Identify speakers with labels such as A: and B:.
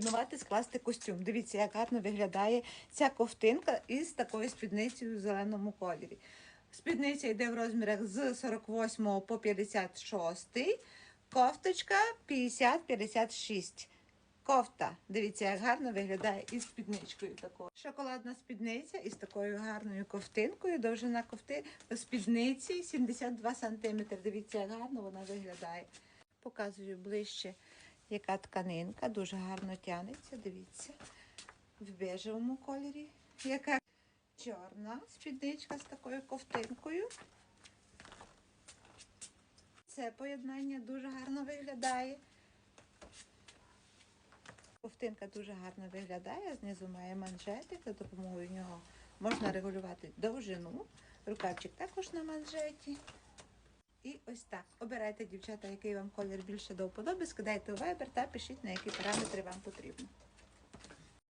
A: Планувати скласти костюм. Дивіться, як гарно виглядає ця ковтинка із такою спідницею в зеленому кольорі. Спідниця йде в розмірах з 48 по 56, кофточка 50-56. Кофта. Дивіться, як гарно виглядає із спідничкою такою. Шоколадна спідниця із такою гарною ковтинкою. Довжина ковти спідниці 72 см. Дивіться, як гарно вона виглядає. Показую ближче, яка тканинка. Дуже гарно тянеться. Дивіться. В бежевому кольорі. Яка чорна спідничка з такою ковтинкою. Це поєднання дуже гарно виглядає. Ковтинка дуже гарно виглядає, знизу має манжетик, за допомогою нього можна регулювати довжину. Рукавчик також на манжеті. Ось так. Обирайте, дівчата, який вам колір більше до вподоби, скидайте у вебер та пишіть, на які параметри вам потрібно.